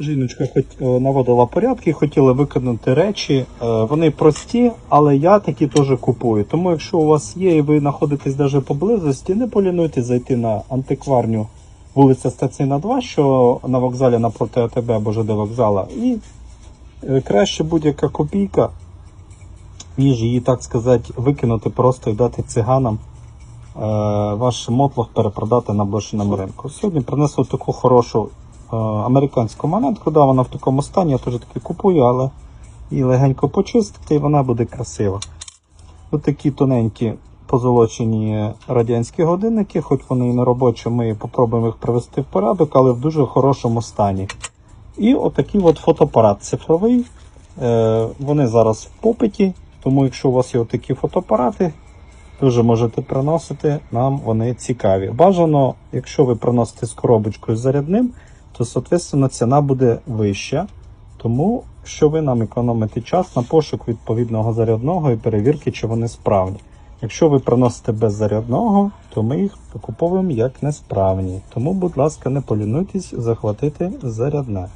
Жіночка е, наводила порядки, хотіла виконати речі. Е, Вони прості, але я такі теж купую. Тому якщо у вас є і ви знаходитесь навіть поблизості, не полінуйтесь зайти на антикварню вулиця Стаційна 2, що на вокзалі напроти АТБ або ЖД вокзала. І е, краще будь-яка копійка, ніж її, так сказати, викинути просто і дати циганам. Ваш мотлох перепродати на блошиному ринку. Сьогодні принесли таку хорошу американську монетку. Да, вона в такому стані, я теж таки купую, але її легенько почистити і вона буде красива. Ось такі тоненькі позолочені радянські годинники, хоч вони і не робочі, ми попробуємо їх привести в порядок, але в дуже хорошому стані. І отакий от фотоапарат цифровий. Е, вони зараз в попиті, тому якщо у вас є отакі фотоапарати, дуже можете приносити, нам вони цікаві. Бажано, якщо ви приносите з коробочкою зарядним, то соответственно ціна буде вища. Тому що ви нам економите час на пошук відповідного зарядного і перевірки, чи вони справні. Якщо ви приносите без зарядного, то ми їх викуповуємо як несправні. Тому, будь ласка, не полінуйтесь захватити зарядне.